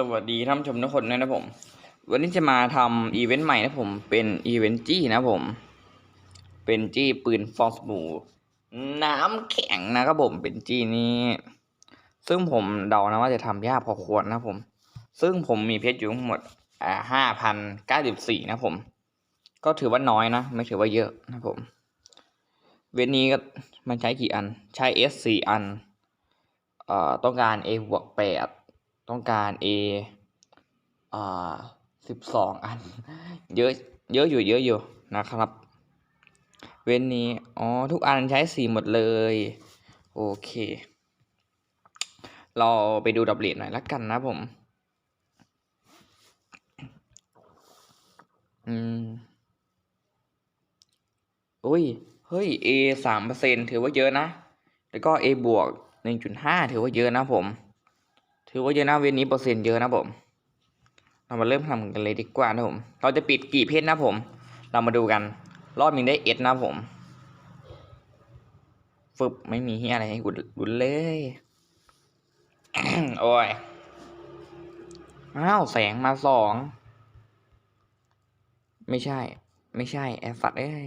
สวัสดีท่านชมทุกคนด้วยนะผม วันนี้จะมาทำอีเวนต์ใหม่นะผม เป็นอีเวนต์จี้นะผม เป็นจี้ปืนฟองสบู่น้ำแข็งนะครับผม เป็นจี้นี้ ซึ่งผมเดานะว่าจะทำยากพอควรนะผม ซึ่งผมมีเพชรอยู่ทั้งหมดอ่าห้าพันเก้าสิบสี่นะผม ก็ถือว่าน้อยนะ ไม่ถือว่าเยอะนะผม เวนนี้ก็มันใช้กี่อัน ใช้ S สี่อัน เอ่อ ต้องการ A บวกแปด ต้องการ A อ่าสิบสองอัน เยอะ เยอะอยู่ เยอะอยู่นะครับ เว้นนี้ อ๋อ ทุกอันใช้สีหมดเลย โอเค เราไปดูดับเบิลหน่อยละกันนะผม อืมอุ้ย เฮ้ย A สามเปอร์เซ็นถือว่าเยอะนะ แล้วก็ A บวกหนึ่งจุดห้าถือว่าเยอะนะผม ถือว่าเยอะนะเว้นนี้เปอร์เซ็นต์เยอะนะผม เรามาเริ่มทำกันเลยดีกว่านะผม เราจะปิดกี่เพชรนะผม เรามาดูกัน รอบหนึ่งได้เอ็ดนะผมฟึบไม่มีเฮียอะไรให้กูดูเลย โอ้ย อ้าว แสงมาสอง ไม่ใช่ ไม่ใช่ แอสัตว์เอ้ย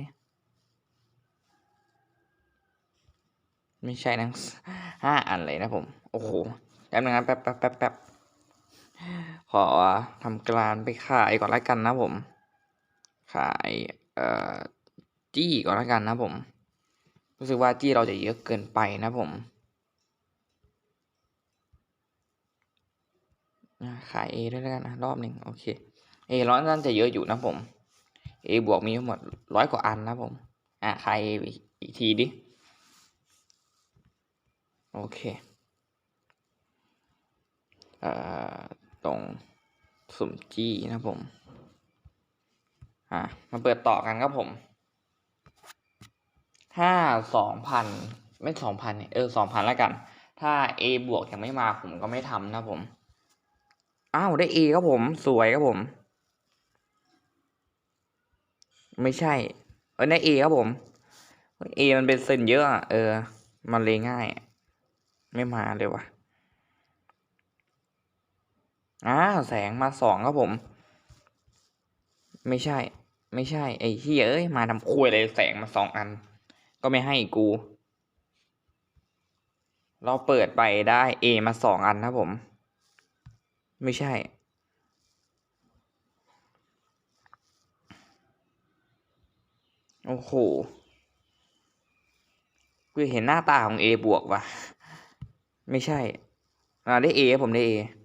ไม่ใช่นะห้าอันเลยนะผม โอ้โห แป๊บนึงนะแป๊บแป๊บแป๊บแป๊บขอทำการไปขายก่อนละกันนะผม ขายเอ่อจี้ก่อนละกันนะผม รู้สึกว่าจี้เราจะเยอะเกินไปนะผมขาย A ด้วยแล้วกันนะรอบหนึ่งโอเค A ร้อยนั่นจะเยอะอยู่นะผม A บวกมีทั้งหมดร้อยกว่าอันนะผม อะขาย A อีกทีดิ โอเค ตรงสุ่มจี้นะผม อะ มาเปิดต่อกันครับผม ถ้าสองพันไม่สองพันเออสองพันแล้วกัน ถ้า A บวกยังไม่มาผมก็ไม่ทำนะผม อ้าวได้ A ครับผม สวยครับผม ไม่ใช่ เออได้ A ครับผม A มันเป็นเซนเยอะ เออ มันเลยง่าย ไม่มาเลยวะ อ่าแสงมาสองครับผม ไม่ใช่ ไม่ใช่ ไอ้เฮียเอ้ยมาทำคุยเลยแสงมาสองอัน ก็ไม่ให้กู เราเปิดไปได้ A มาสองอันนะผม ไม่ใช่ โอ้โหกูเห็นหน้าตาของ A บวกว่ะ ไม่ใช่อ่าได้ A ผมได้ A อี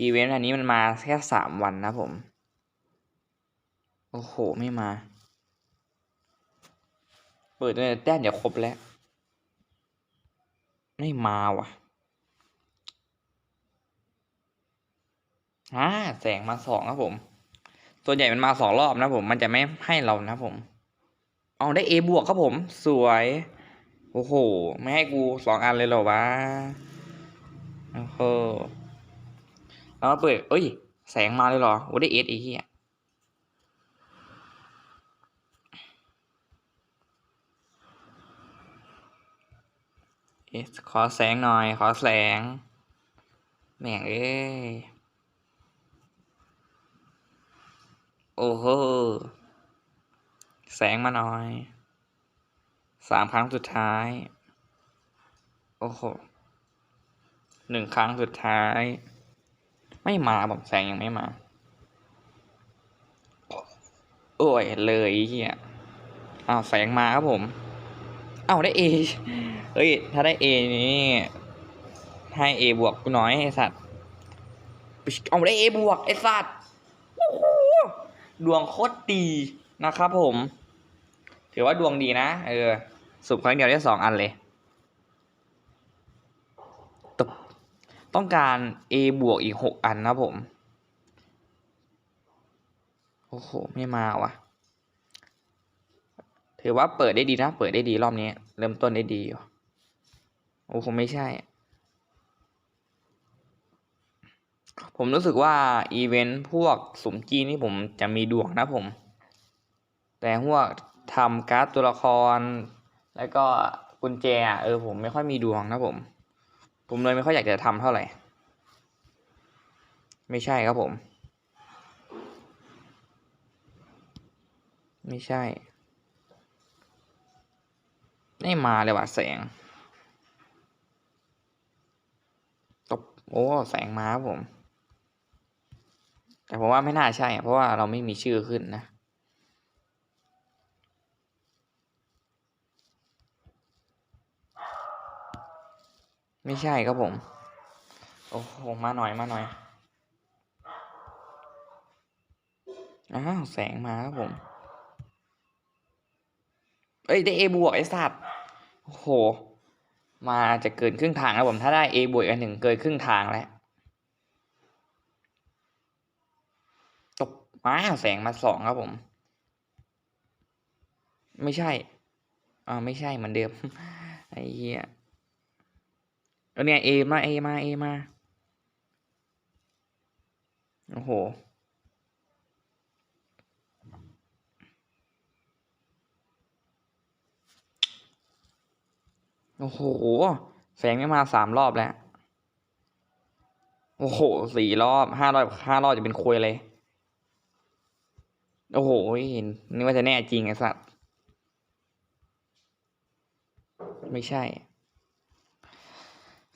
อีเวนต์อันนี้มันมาแค่สามวันนะผม โอ้โห ไม่มา เปิดเลยแต้มเดี๋ยวครบแล้ว ไม่มาว่ะอ่าแสงมาสองครับผม ส่วนใหญ่มันมาสองรอบนะผม มันจะไม่ให้เรานะผม เอาได้ A บวกครับผม สวย โอ้โห ไม่ให้กูสองอันเลยเหรอวะ โอ้โห แล้วมาเปิด เอ้ย แสงมาเลยเหรอโอ้ได้เอสอีกทีอะเอสขอแสงหน่อย ขอแสง แม่งเอ้ย โอ้โห แสงมาหน่อย สามครั้งสุดท้าย โอ้โหหนึ่งครั้งสุดท้าย ไม่มาผมแสงยังไม่มา โอ้ยเลยเฮียอ้าวแสงมาครับผมอ้าวได้เอเฮ้ย ถ้าได้เอนี่ให้เอบวกกูน้อยไอสัตว์เอาได้เอบวกไอสัตว์ดวงโคตรดีนะครับผม ถือว่าดวงดีนะ เออ สุบครั้งเดียวได้สองอันเลย ต้องการ A บวกอีกหกอันนะผม โอ้โห ไม่มาวะถือว่าเปิดได้ดีนะ เปิดได้ดีรอบนี้ เริ่มต้นได้ดีอยู่โอ้คงไม่ใช่ ผมรู้สึกว่า อีเวนต์พวกสุ่มจีนนี่ผมจะมีดวงนะผม แต่พวกทำการ์ดตัวละคร แล้วก็กุญแจ เออผมไม่ค่อยมีดวงนะผม ผมเลยไม่ค่อยอยากจะทำเท่าไหร่ ไม่ใช่ครับผม ไม่ใช่ ไม่มาเลยว่ะแสง ตบ โอ้ แสงมาครับผม แต่ผมว่าไม่น่าใช่ เพราะว่าเราไม่มีชื่อขึ้นนะ ไม่ใช่ครับผม โอ้โห มาหน่อยมาหน่อย อ้าว แสงมาครับผม เอ้ย ได้ A บวกไอ้สัตว์โอ้โห มาจะเกินครึ่งทางแล้วผม ถ้าได้ A บวกกันหนึ่งเกินครึ่งทางแล้วตบมาแสงมาสองครับผม ไม่ใช่ อ่า ไม่ใช่เหมือนเดิม ไอ้เหี้ย แล้วเนี่ย A มา A มา A มา โอ้โห โอ้โห แสงไม่มาสามรอบแล้ว โอ้โหสี่รอบห้ารอบห้ารอบจะเป็นคุยเลย โอ้โหนึกว่าจะแน่จริงไอ้สัตว์ ไม่ใช่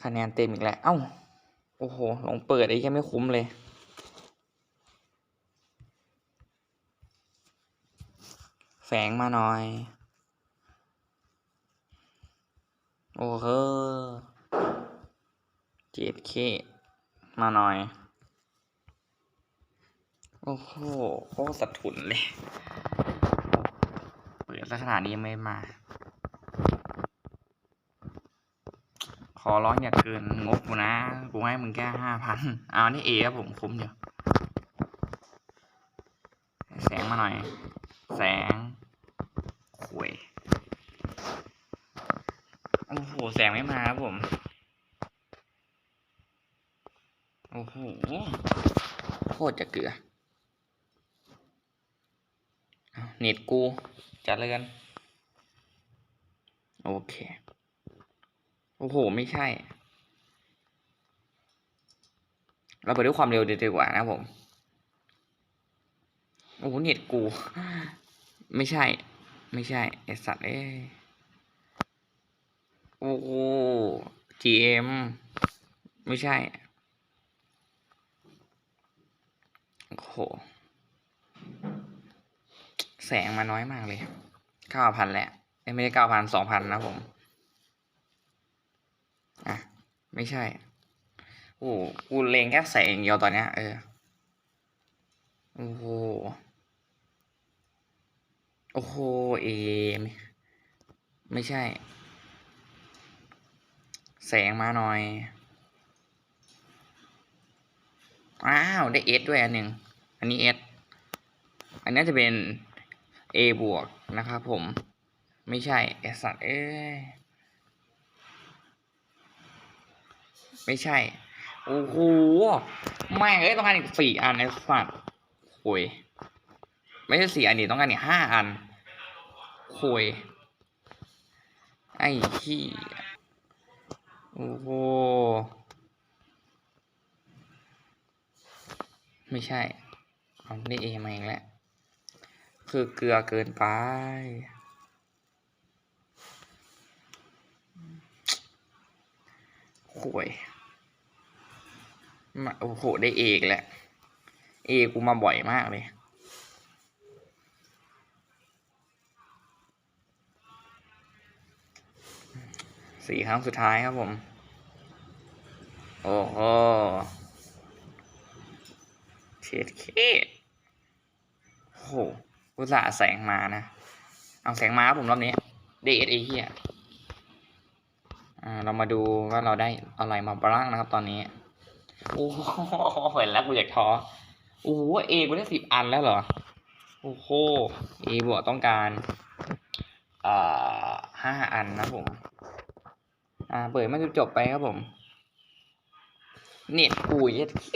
คะแนนเต็มอีกแล้ว เอ้า โอ้โหลองเปิดไอ้แค่ไม่คุ้มเลยแสงมาหน่อย โอ้โหเจ็ดเคมาหน่อย โอ้โหโคตรสะทุนเลย เปิดลักษณะนี้ไม่มา ขอร้องอย่าเกินงบกูนะ กูให้มึงแค่ห้าพันเอานี่เอครับผมคุ้มเดียวแสงมาหน่อย แสงคุยโอ้โห แสงไม่มาครับผม โอ้โห โคตรจะเกลือเอาเน็ตกู จัดเลยกัน โอเค โอ้โห ไม่ใช่ เราไปด้วยความเร็วดีกว่านะผม โอ้โหเน็ตกู ไม่ใช่ ไม่ใช่ไอสัตว์เอ้ยโอ้โห GM ไม่ใช่ โอ้โห แสงมาน้อยมากเลยเก้าพันแหละเอ้ยไม่ใช่เก้าพันสองพันนะผม อะ ไม่ใช่ โอ้กูเลงแค่แสงอย่างเดียวตอนเนี้ย เออ โอ้โห โอ้โห เอมไม่ใช่ แสงมาหน่อย อ้าว ได้เอสด้วยอันหนึ่ง อันนี้เอสอันนี้จะเป็น A บวกนะครับผม ไม่ใช่ไอสัตว์เอ้ย ไม่ใช่ โอ้โหแม่งเอ้ยต้องการอีกสี่อันไอ้สัตว์โวยไม่ใช่สี่อันนี้ต้องการอีกห้าอันโวยไอ้ขี้โอ้โหไม่ใช่เอาได้เอมาอีกแล้วคือเกลือเกินไป โหยมาโอ้โห ได้เอกแหละ เอกูมาบ่อยมากเลยสี่ครั้งสุดท้ายครับผม โอ้โหเช็ดเคโอ้โหอุตส่าห์แสงมานะ เอาแสงมาครับผมรอบนี้ เดทไอเฮีย เรามาดูว่าเราได้อะไรมาบ้างนะครับ ตอนนี้ โอ้โหเห็นแล้วกูอยากท้อโอ้โหเอกูได้สิบอันแล้วเหรอ โอ้โหเอบวกต้องการอ่าห้าอันนะผม อ่า เปิดมาจนจบไปครับผม เน็ตกูเย็ดเค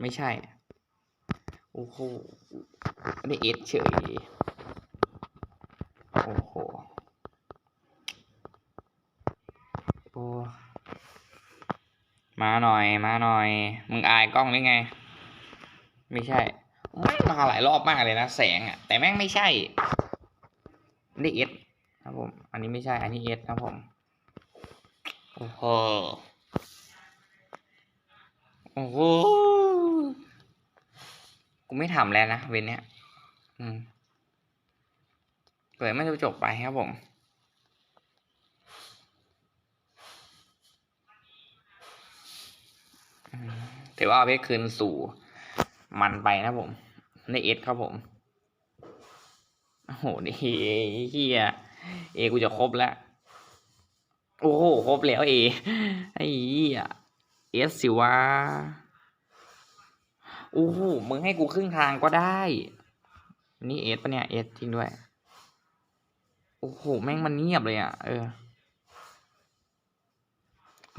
ไม่ใช่ โอ้โหไม่ได้เอสเฉย โอ้โห โอ้มาหน่อยมาหน่อย มึงอายกล้องหรือไง ไม่ใช่แม่มาหลายรอบมากเลยนะ แสงอะ แต่แม่งไม่ใช่นี่เอสครับผม อันนี้ไม่ใช่ อันนี้เอสครับผม โอ้โห โอ้โห กูไม่ทำแล้วนะเวนเนี้ย อืมเปิดไม่จบไปครับผม ถือว่าเอาเพชรคืนสู่มันไปนะผม ในเอสครับผม โอ้โห นี่เฮียเอกูจะครบแล้ว โอ้โห ครบแล้วเอ ไอ้เหี้ยเอสสิวะโอ้โห มึงให้กูครึ่งทางก็ได้ นี่เอสปะเนี่ย เอสจริงด้วย โอ้โห แม่งมันเงียบเลยอะ เออ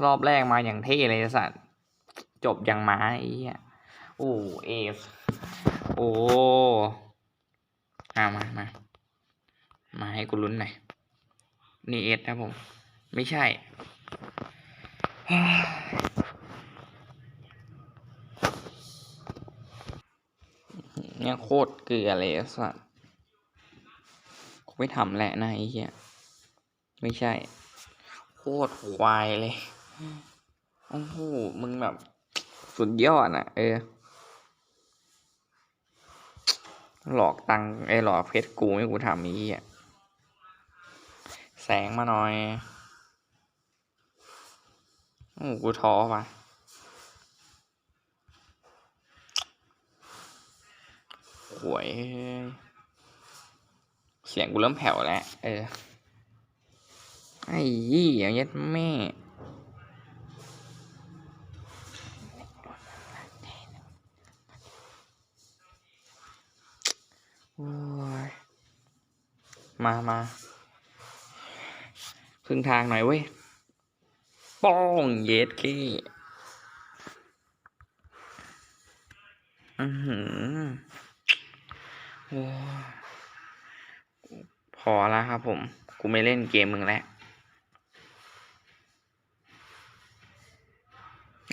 รอบแรกมาอย่างเท่เลยสัตว์ จบอย่างม้ไอ้โอ้เอสโอ้อามามามาให้กูลุ้นหน่อยนี่เอสนะผม ไม่ใช่เนี่ยโคตรเกลือเลยไอ้สัสกูไม่ทำแหละนะไอ้เหี้ยไม่ใช่ โคตรควายเลย โอ้โห มึงแบบ สุดยอดอะ เออ หลอกตังไอหลอกเพชรกูให้กูทำนี้อะ แสงมาหน่อยโอ้กูท้อว่ะหวย เสียงกูเริ่มแผ่วแล้ว เออ ไอ้ยี่อย่างยัดแม่ มามาพึ่งทางหน่อยเว้ย ป้องเย็ดกี้อือหือโอ้พอแล้วครับผม กูไม่เล่นเกมมึงแล้ว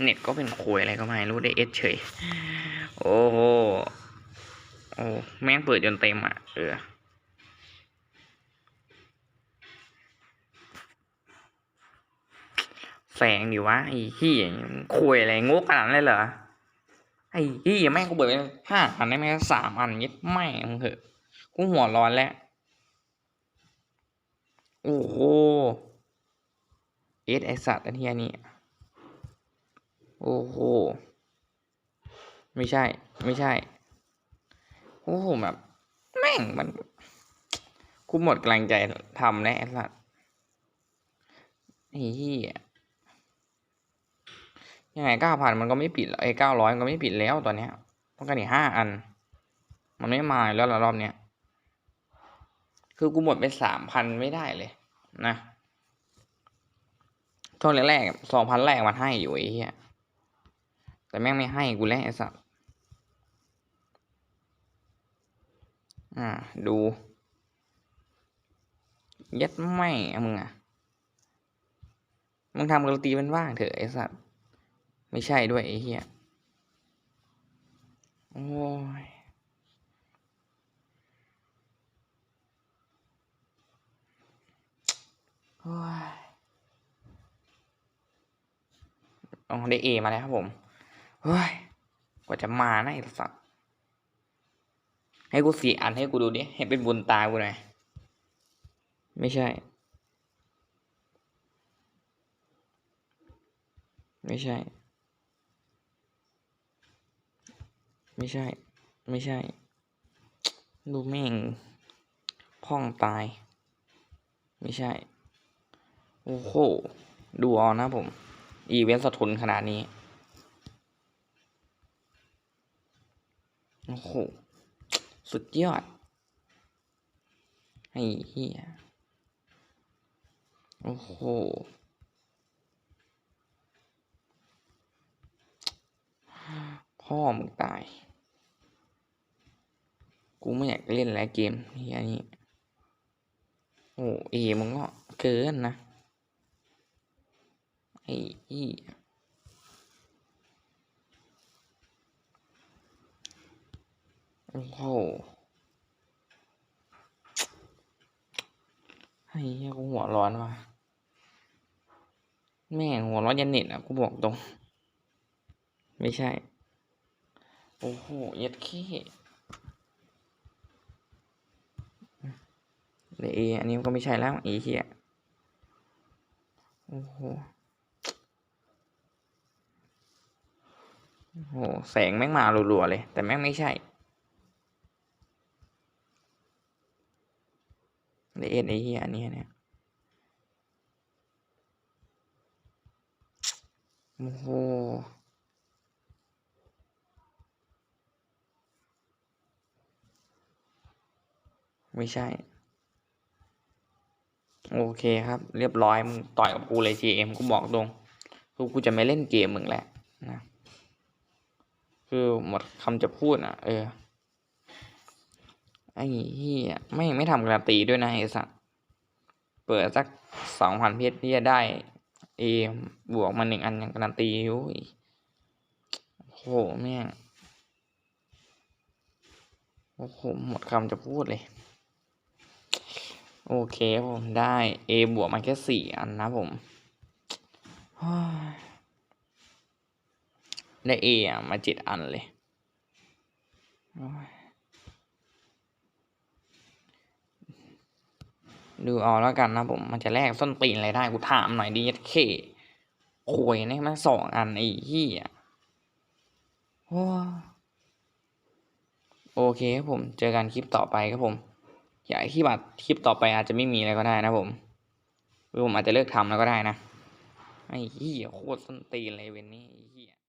เน็ตก็เป็นโคยอะไรก็ไม่รู้ได้เอสเฉย โอ้โห อ้แม่งเปิดจนเต็มอะ เออแสงดิวะไอ้ขี้คุยอะไรงกขนาดนั้นเลยเหรอไอ้ขี้แม่งกูเปิดไปห้าอันได้ไหมสามอันยึดแม่งเถอะกูหัวร้อนแล้วโอ้โหเอสไอสัตว์อันเทียนี่โอ้โหไม่ใช่ ไม่ใช่ โอ้โหแบบ แม่งมันกูหมดกำลังใจทำแล้วไอ้สัตว์เหี้ยยังไงเก้าพันมันก็ไม่ปิดแล้วไอ้เก้าร้อยมันก็ไม่ปิดแล้วตอนเนี้ยต้องการอีกห้าอัน มันไม่มาแล้วละรอบเนี้ยคือกูหมดไปสามพันไม่ได้เลย นะช่วงแรกๆสองพันแรกมันให้อยู่ไอ้เหี้ยแต่แม่งไม่ให้กูแล้วไอ้สัส อ่า ดู ยัดไม่อะมึงอะ มึงทำกระตีมันว่างเถอะไอ้สัสไม่ใช่ด้วยไอ้เหี้ยโอ้ย โอ้ยอ๋อได้เอมาแล้วครับผม เฮ้ย กว่าจะมานะไอ้สัส ให้กูสี่อันให้กูดูดิให้เป็นบุญตากูหน่อยไม่ใช่ ไม่ใช่ ไม่ใช่ ไม่ใช่ ดูแม่งพ่องตาย ไม่ใช่ โอ้โห ดูเอานะผม อีเวนต์สะทุนขนาดนี้ โอ้โห สุดยอด ไอ้เหี้ย โอ้โห พ่อมึงตาย กูไม่อยากเล่นแล้วเกมเฮียนี่โอ้เอมึงก็เกินนะ ไอ้เหี้ย โอ้โหไอ้เหี้ยกูหัวร้อนว่ะ แม่งหัวร้อนยันเน็ตอะ กูบอกตรง ไม่ใช่ โอ้โหเย็ดขี้เลยเออันนี้ก็ไม่ใช่แล้วไอ้เหี้ยโอ้โหโอ้โห แสงแม่งมารัวๆเลย แต่แม่งไม่ใช่ เลยวเอไอ้เหี้ยอันนี้เนี่ยโอ้โหไม่ใช่ โอเคครับ เรียบร้อย มึงต่อยกับกูเลย GM กูบอกตรงคือกูจะไม่เล่นเกมมึงแหละนะ คือหมดคำจะพูดอะ เออ ไอ้เหี้ยไม่ไม่ทำการันตีด้วยนะไอ้สัสเปิดสักสองพันเพชรที่จะได้เอบวกมาหนึ่งอันอย่างการันตีโอ้ยโอ้โหแม่งโอ้โหหมดคำจะพูดเลย โอเคผมได้ A บวกมาแค่สี่อันนะผมได้ A อะมาเจ็ดอันเลยโอ้ย ดูเอาแล้วกันนะผมมันจะแลกส้นตีนอะไรได้กูถามหน่อยดิยัดเคโวยเนี่ยมันสองอันไอ้เหี้ยโอ้ยโอเคครับผมเจอกันคลิปต่อไปครับผมอยากให้คลิปอาจคลิปต่อไปอาจจะไม่มีอะไรก็ได้นะผมหรือผมอาจจะเลิกทำแล้วก็ได้นะไอ้เหี้ยโคตรส้นตีนเลยเวนนี้ไอ้เหี้ย